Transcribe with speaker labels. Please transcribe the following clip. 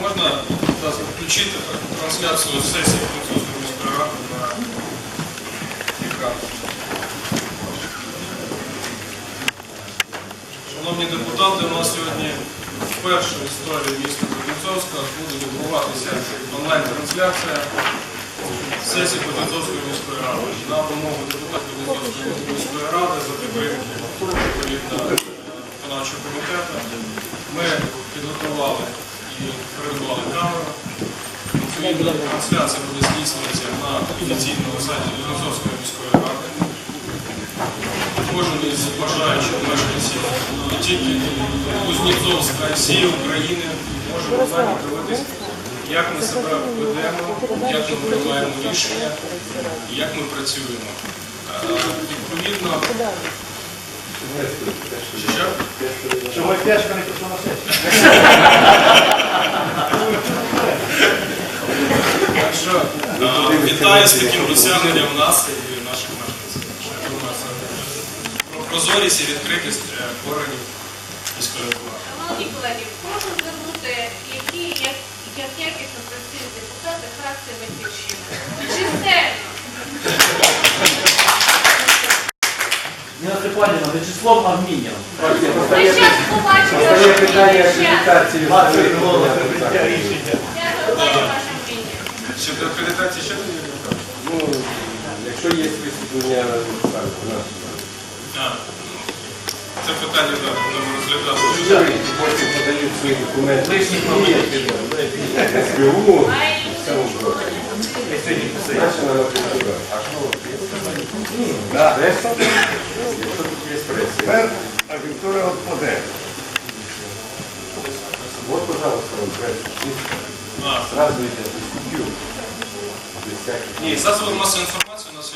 Speaker 1: Ласка, включити трансляцію сесії Французької міської ради на екран. Шановні депутати, у нас сьогодні вперше в історії міста Кузнецовська буде відбуватися онлайн-трансляція сесії Кузнецовської міської ради. На вимогу депутатів Кузнецовської міської ради за підтримки відповідно виконавчого комітету ми підготували і придбали камеру. Трансляція буде здійснюватися на офіційному сайті Кузнецовської міської ради. Кожен із бажаючих мешканців не тільки Кузнєцовська, а всієї України може онлайн дивитися, як ми себе ведемо, як ми приймаємо рішення, як ми працюємо. Відповідно, що?
Speaker 2: Що ми пешка не пішли на сесію.
Speaker 1: Що е, вітаю з таким досягненням нас і наших мешканців. Про прозорість і відкритість органів міської влади.
Speaker 3: Шановні колеги, прошу звернути, які як, як якісно працюють депутати фракції Батьківщини. Чисельно.
Speaker 2: Ніна Степанівна, Вячеслав Армінєв.
Speaker 3: Ми зараз побачимо,
Speaker 4: Є
Speaker 3: що
Speaker 4: питання
Speaker 3: ще.
Speaker 4: акредитації.
Speaker 2: Вашої голови.
Speaker 3: Я готова ваша мнення.
Speaker 1: Щодо акредитації ще не
Speaker 4: Ну, якщо є висвітлення, ставте
Speaker 1: А, Це питання да, будемо розглядати.
Speaker 4: наші. Потім подають свої документи.
Speaker 2: Лишніх моментів.
Speaker 4: СБУ.
Speaker 3: Має
Speaker 4: Наша на наприклад. А що? Преса? Якщо тут є преса.
Speaker 5: Тепер агентура відпаде.
Speaker 4: Вот, пожалуйста, вам преса. Сразу йде
Speaker 1: Ні, засоби масової інформації у нас